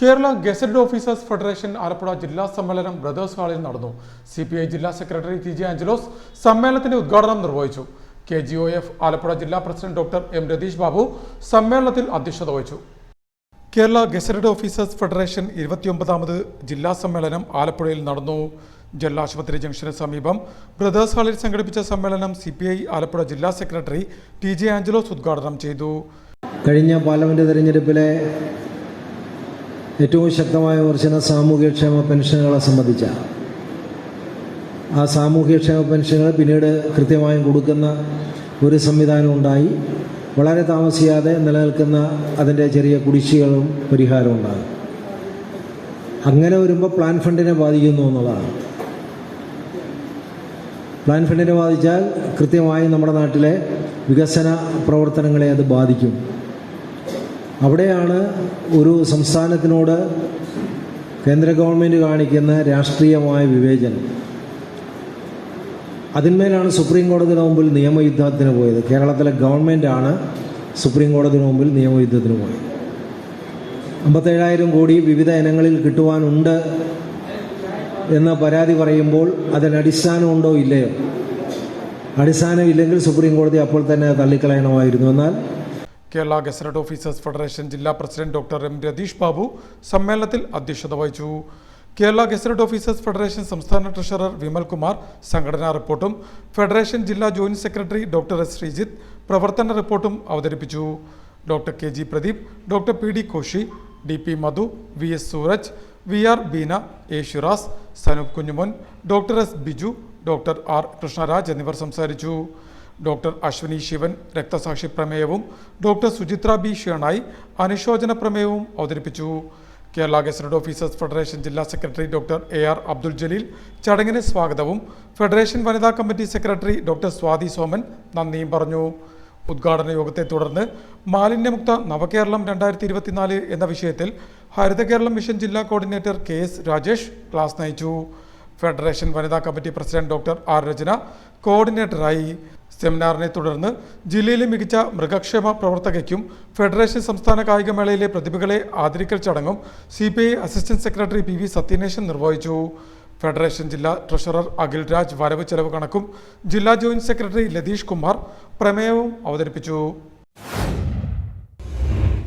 Kerala gazetted officers federation Alappuzha ജില്ലാ സമ്മേളനം brothers ഹാളിൽ നടന്നു. സി പി ഐ ജില്ലാ സെക്രട്ടറി ടി ജെ ആഞ്ചലോസ് സമ്മേളനത്തിന്റെ ഉദ്ഘാടനം നിർവഹിച്ചു. K G O F Alappuzha ജില്ലാ president doctor M Ratheesh Babu സമ്മേളനത്തിൽ അധ്യക്ഷത വഹിച്ചു. കേരള ഗസറ്റഡ് ഓഫീസേഴ്സ് ഫെഡറേഷൻ ഇരുപത്തിയൊമ്പതാമത് ജില്ലാ സമ്മേളനം ആലപ്പുഴയിൽ നടന്നു. ജില്ലാ ആശുപത്രി ജംഗ്ഷന് സമീപം ബ്രദേഴ്സ് ഹാളിൽ സംഘടിപ്പിച്ച സമ്മേളനം സി പി ഐ ആലപ്പുഴ ജില്ലാ സെക്രട്ടറി ടി ജെ ആഞ്ചലോസ് ഉദ്ഘാടനം ചെയ്തു. കഴിഞ്ഞ പാർലമെന്റ് തെരഞ്ഞെടുപ്പിലെ ഏറ്റവും ശക്തമായ വിമർശനം സാമൂഹ്യക്ഷേമ പെൻഷനുകളെ സംബന്ധിച്ച ആ സാമൂഹ്യക്ഷേമ പെൻഷനുകൾ പിന്നീട് കൃത്യമായും കൊടുക്കുന്ന ഒരു സംവിധാനം ഉണ്ടായി. വളരെ താമസിയാതെ നിലനിൽക്കുന്ന അതിന്റെ ചെറിയ കുടിശ്ശികളും പരിഹാരവും ഉണ്ടാകും അങ്ങനെ വരുമ്പോൾ പ്ലാൻ ഫണ്ടിനെ ബാധിക്കുന്നു എന്നുള്ളതാണ്. പ്ലാൻ ഫണ്ടിനെ ബാധിച്ചാൽ കൃത്യമായി നമ്മുടെ നാട്ടിലെ വികസന പ്രവർത്തനങ്ങളെ അത് ബാധിക്കും. അവിടെയാണ് ഒരു സംസ്ഥാനത്തിനോട് കേന്ദ്ര ഗവൺമെന്റ് കാണിക്കുന്ന രാഷ്ട്രീയമായ വിവേചനം. അതിന്മേലാണ് സുപ്രീം കോടതിയുടെ മുമ്പിൽ നിയമയുദ്ധത്തിന് പോയത്. കേരളത്തിലെ ഗവൺമെന്റാണ് സുപ്രീം കോടതിയുടെ മുമ്പിൽ നിയമയുദ്ധത്തിന് പോയത്. അമ്പത്തേഴായിരം കോടി വിവിധ ഇനങ്ങളിൽ കിട്ടുവാനുണ്ട് എന്ന പരാതി പറയുമ്പോൾ അതിന് അടിസ്ഥാനമുണ്ടോ ഇല്ലയോ? അടിസ്ഥാനമില്ലെങ്കിൽ സുപ്രീം കോടതി അപ്പോൾ തന്നെ തള്ളിക്കളയണമായിരുന്നു. എന്നാൽ കേരള ഗസറ്റഡ് ഓഫീസേഴ്സ് ഫെഡറേഷൻ ജില്ലാ president doctor M Ratheesh Babu സമ്മേളനത്തിൽ അധ്യക്ഷത വഹിച്ചു. കേരള ഗസറ്റഡ് ഓഫീസേഴ്സ് ഫെഡറേഷൻ സംസ്ഥാന ട്രഷറർ വിമൽകുമാർ സംഘടനാ റിപ്പോർട്ടും ഫെഡറേഷൻ ജില്ലാ joint secretary doctor S Sreejith പ്രവർത്തന റിപ്പോർട്ടും അവതരിപ്പിച്ചു. Doctor K G Pradeep doctor P D Koshy D P Madhu V S Sooraj V R Beena A Shiraz Sanoop Kunjumon doctor S Biju doctor R Krishnaraj എന്നിവർ സംസാരിച്ചു. Doctor Ashwini Shivan രക്തസാക്ഷി പ്രമേയവും doctor Suchitra B Shenoy അനുശോചന പ്രമേയവും അവതരിപ്പിച്ചു. കേരള ഗസറ്റഡ് ഓഫീസേഴ്സ് ഫെഡറേഷൻ ജില്ലാ secretary doctor A R Abdul Jaleel ചടങ്ങിന് സ്വാഗതവും ഫെഡറേഷൻ വനിതാ committee secretary doctor Swathi Soman നന്ദിയും പറഞ്ഞു. ഉദ്ഘാടന യോഗത്തെ തുടർന്ന് മാലിന്യമുക്ത നവകേരളം രണ്ടായിരത്തി ഇരുപത്തിനാല് എന്ന വിഷയത്തിൽ ഹരിത കേരളം മിഷൻ ജില്ലാ coordinator K S Rajesh class നയിച്ചു. ഫെഡറേഷൻ വനിതാ committee president doctor R Rachana കോർഡിനേറ്ററായി. സെമിനാറിനെ തുടർന്ന് ജില്ലയിലെ മികച്ച മൃഗക്ഷേമ പ്രവർത്തകയ്ക്കും ഫെഡറേഷൻ സംസ്ഥാന കായികമേളയിലെ പ്രതിഭകളെ ആദരിക്കൽ ചടങ്ങും C assistant secretary P V Sathyanesan നിർവഹിച്ചു. ഫെഡറേഷൻ ജില്ലാ ട്രഷറർ അഖിൽ രാജ് വരവ് ചെലവ് കണക്കും ജില്ലാ ജോയിന്റ് സെക്രട്ടറി ലതീഷ് കുമാർ പ്രമേയവും അവതരിപ്പിച്ചു.